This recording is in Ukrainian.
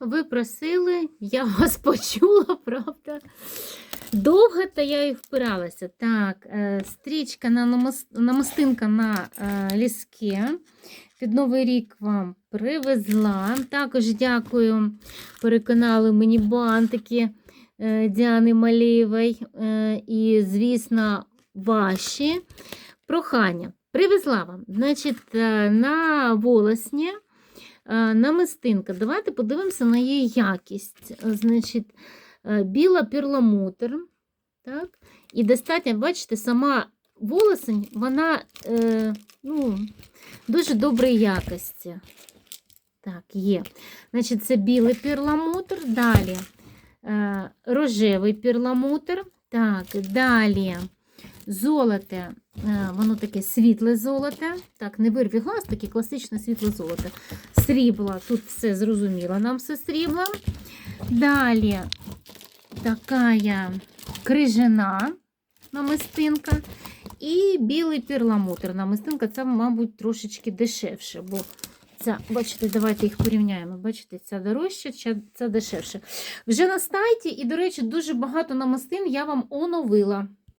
ви просили, я вас почула, правда? Довго та я і впиралася. Так, е, стрічка на намис- намистинка на е, ліске. Під Новий рік вам привезла. Також дякую, переконали мені бантики е, Діани Малієвої. І, звісно, ваші прохання. Привезла вам. Значить, на волосні намистинка. Давайте подивимося на її якість. Е, Значить, е, біла перламутр. Так? І достатньо, бачите, сама волосень, вона е, ну, дуже доброї якості. Так, є. Значить, це білий перламутр. Далі е, рожевий перламутр. Так, далі золоте. Е, воно таке світле золоте. Так, не вирві глаз, таке класичне світле золоте. Срібла, тут все зрозуміло, нам все срібло. Далі така крижана намистинка. І білий перламутр. Намистинка це, мабуть, трошечки дешевше, бо ця, бачите, давайте їх порівняємо. Бачите, ця дорожча, ця дешевше. Вже на сайті, і, до речі, дуже багато намистин я вам оновила.